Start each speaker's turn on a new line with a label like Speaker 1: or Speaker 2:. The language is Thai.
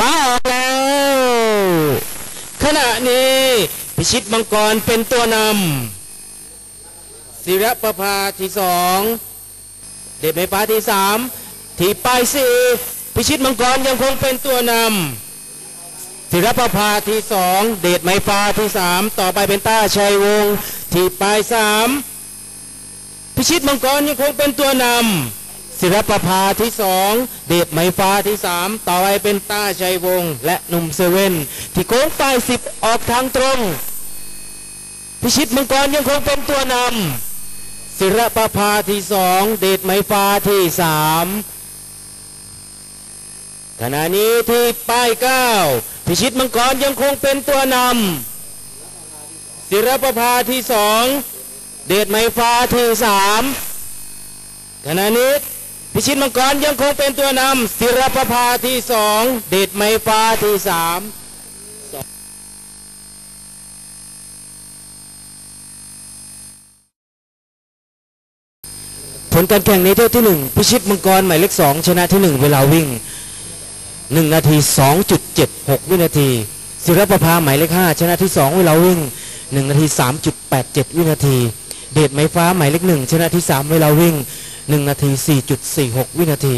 Speaker 1: มาออกแล้ว ขณะนี้พิชิตมังกรเป็นตัวนำศิรประภาที่สองเดชไม้ฟ้าที่สามที่ป้ายสี่พิชิตมังกรยังคงเป็นตัวนำศิรประภาที่สองเดชไม้ฟ้าที่สามต่อไปเป็นต้าชัยวงศ์ที่ป้ายสามพิชิตมังกรยังคงเป็นตัวนำ ศิรประภาที่สองเดชไม้ฟ้าที่สามต่อไปเป็นต้าชัยวงศ์และหนุ่มเซเว่นที่โค้งป้ายสิบออกทางตรง พิชิตมังกรยังคงเป็นตัวนำศิรประภาที่สองเดชไม้ฟ้าที่สามขณะนี้ที่ป้ายเก้าพิชิตมังกรยังคงเป็นตัวนำศิรประภาที่สองเดชไม้ฟ้าที่สามขณะนี้ พิชิตมังกรยังคงเป็นตัวนำศิรประภาที่สองเดชไม้ฟ้าที่สามผลการแข่งในเที่ยวที่หนึ่งพิชิตมังกรหมายเลขสองชนะที่หนึ่งเวลาวิ่งหนึ่งนาทีสองจุดเจ็ดหกวินาที ศิรประภาหมายเลขห้าชนะที่สองเวลาวิ่งหนึ่งนาทีสามจุดแปดเจ็ดวินาที เดชไม้ฟ้าหมายเลขหนึ่งชนะที่สามเวลาวิ่ง หนึ่งนาทีสี่จุดสี่หกวินาที